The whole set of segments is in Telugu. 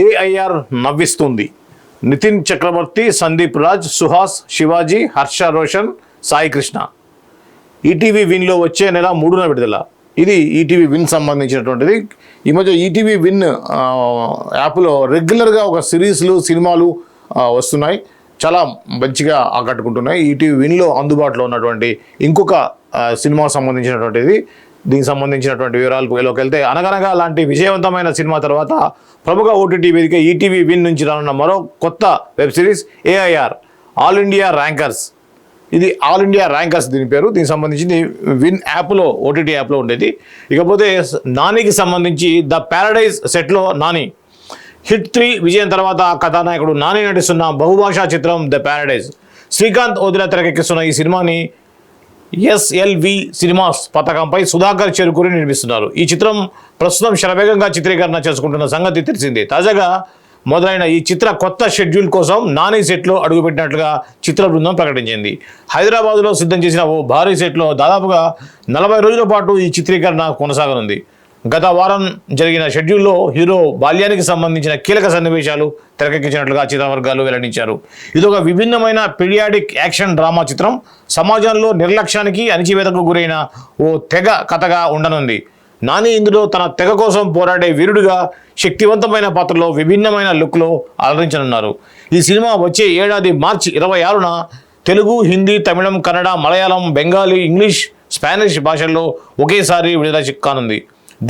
ఏఐఆర్ నవ్విస్తుంది. నితిన్ చక్రవర్తి సందీప్ రాజ్ సుహాస్ శివాజీ హర్ష రోషన్ సాయి కృష్ణ. ఈటీవీ విన్లో వచ్చే నెల మూడున విడుదల. ఇది ఈటీవీ విన్ సంబంధించినటువంటిది. ఈ మధ్య ఈటీవీ విన్ యాప్లో రెగ్యులర్గా ఒక సిరీస్లు సినిమాలు వస్తున్నాయి. చాలా మంచిగా ఆకట్టుకుంటున్నాయి. ఈటీవీ విన్లో అందుబాటులో ఉన్నటువంటి ఇంకొక సినిమాకు సంబంధించినటువంటిది దీనికి సంబంధించినటువంటి వివరాలకు వెళ్ళకి వెళ్తే అనగనగా లాంటి విజయవంతమైన సినిమా తర్వాత ప్రముఖ ఓటీటీ వేదిక ఈటీవీ విన్ నుంచి రానున్న మరో కొత్త web series AIR all India rankers ఇది ఆల్ ఇండియా ర్యాంకర్స్ దీని పేరు. దీనికి సంబంధించింది విన్ యాప్లో ఓటీటీ యాప్లో ఉండేది. ఇకపోతే నానికి సంబంధించి ద ప్యారడైజ్ సెట్లో నాని. హిట్ త్రీ విజయం తర్వాత కథానాయకుడు నాని నటిస్తున్న బహుభాషా చిత్రం ద ప్యారడైజ్ శ్రీకాంత్ ఓదిల తెరకెక్కిస్తున్న ఈ సినిమాని ఎస్ఎల్వి సినిమాస్ పథకంపై సుధాకర్ చెరుకూరి నిర్మిస్తున్నారు. ఈ చిత్రం ప్రస్తుతం శరవేగంగా చిత్రీకరణ చేసుకుంటున్న సంగతి తెలిసిందే. తాజాగా మొదలైన ఈ చిత్ర కొత్త షెడ్యూల్ కోసం నాని సెట్లో అడుగుపెట్టినట్లుగా చిత్ర బృందం ప్రకటించింది. హైదరాబాద్లో సిద్ధం చేసిన ఓ భారీ సెట్లో దాదాపుగా నలభై రోజుల పాటు ఈ చిత్రీకరణ కొనసాగనుంది. గత వారం జరిగిన షెడ్యూల్లో హీరో బాల్యానికి సంబంధించిన కీలక సన్నివేశాలు తెరకెక్కించినట్లుగా చిత్రవర్గాలు వెల్లడించారు. ఇది ఒక విభిన్నమైన పీరియాడిక్ యాక్షన్ డ్రామా చిత్రం. సమాజంలో నిర్లక్ష్యానికి అణిచివేతకు గురైన ఓ తెగ కథగా ఉండనుంది. నాని ఇందులో తన తెగ కోసం పోరాడే వీరుడిగా శక్తివంతమైన పాత్రలో విభిన్నమైన లుక్లో అలరించనున్నారు. ఈ సినిమా వచ్చే ఏడాది మార్చి ఇరవై ఆరున తెలుగు హిందీ తమిళం కన్నడ మలయాళం బెంగాలీ ఇంగ్లీష్ స్పానిష్ భాషల్లో ఒకేసారి విడుదల చిక్కానుంది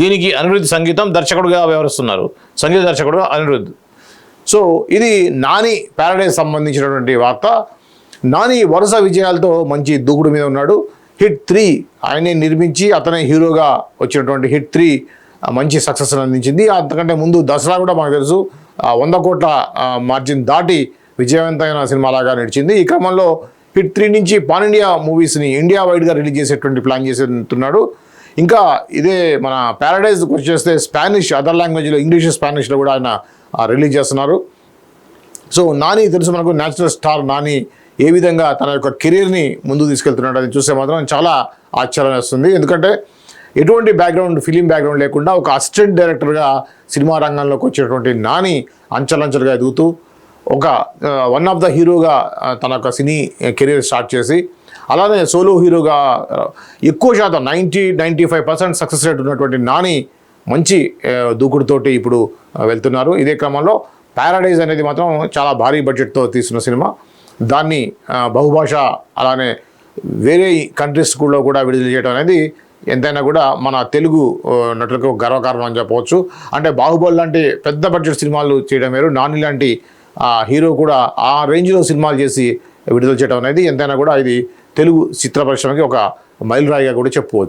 దీనికి అనిరుద్ధ్ సంగీతం దర్శకుడుగా వ్యవహరిస్తున్నారు. సంగీత దర్శకుడుగా అనిరుద్ధ్. సో ఇది నాని ప్యారడైజ్ సంబంధించినటువంటి వార్త. నాని వరుస విజయాలతో మంచి దూకుడు మీద ఉన్నాడు. హిట్ త్రీ ఆయనే నిర్మించి అతనే హీరోగా వచ్చినటువంటి హిట్ త్రీ మంచి సక్సెస్ అందించింది. అంతకంటే ముందు దసరా కూడా మనకు తెలుసు. వంద కోట్ల మార్జిన్ దాటి విజయవంతమైన సినిమాలాగా నడిచింది. ఈ క్రమంలో హిట్ త్రీ నుంచి పాన్ ఇండియా మూవీస్ని ఇండియా వైడ్గా రిలీజ్ చేసేటువంటి ప్లాన్ చేస్తున్నాడు ఇంకా ఇదే మన ప్యారడైజ్కి వచ్చేస్తే స్పానిష్ అదర్ లాంగ్వేజ్లో ఇంగ్లీష్ స్పానిష్లో కూడా ఆయన రిలీజ్ చేస్తున్నారు. సో నాని తెలుసు మనకు న్యాచురల్ స్టార్ నాని ఏ విధంగా తన యొక్క కెరీర్ని ముందుకు తీసుకెళ్తున్నాడు అని చూస్తే మాత్రం చాలా ఆశ్చర్యం వేస్తుంది. ఎందుకంటే ఎటువంటి బ్యాక్గ్రౌండ్ ఫిలిం బ్యాక్గ్రౌండ్ లేకుండా ఒక అసిస్టెంట్ డైరెక్టర్గా సినిమా రంగంలోకి వచ్చేటువంటి నాని అంచలంచలుగా ఎదుగుతూ ఒక వన్ ఆఫ్ ద హీరోగా తన యొక్క సినీ కెరీర్ స్టార్ట్ చేసి అలానే సోలో హీరోగా ఎక్కువ శాతం ninety ninety five percent success rate ఉన్నటువంటి నాని మంచి దూకుడుతోటి ఇప్పుడు వెళ్తున్నారు. ఇదే క్రమంలో ప్యారడైజ్ అనేది మాత్రం చాలా భారీ బడ్జెట్తో తీసిన సినిమా. దాన్ని బహుభాష అలానే వేరే కంట్రీస్ కూడా కూడా విడుదల చేయడం అనేది ఎంతైనా కూడా మన తెలుగు నటులకు గర్వకారణం అని చెప్పవచ్చు. అంటే బాహుబలి లాంటి పెద్ద బడ్జెట్ సినిమాలు చేయడం వేరు. నాని లాంటి హీరో కూడా ఆ రేంజ్లో సినిమాలు చేసి విడుదల చేయడం అనేది ఎంతైనా కూడా ఇది తెలుగు చిత్ర పరిశ్రమకి ఒక మైలురాయిగా కూడా చెప్పుకోవచ్చు.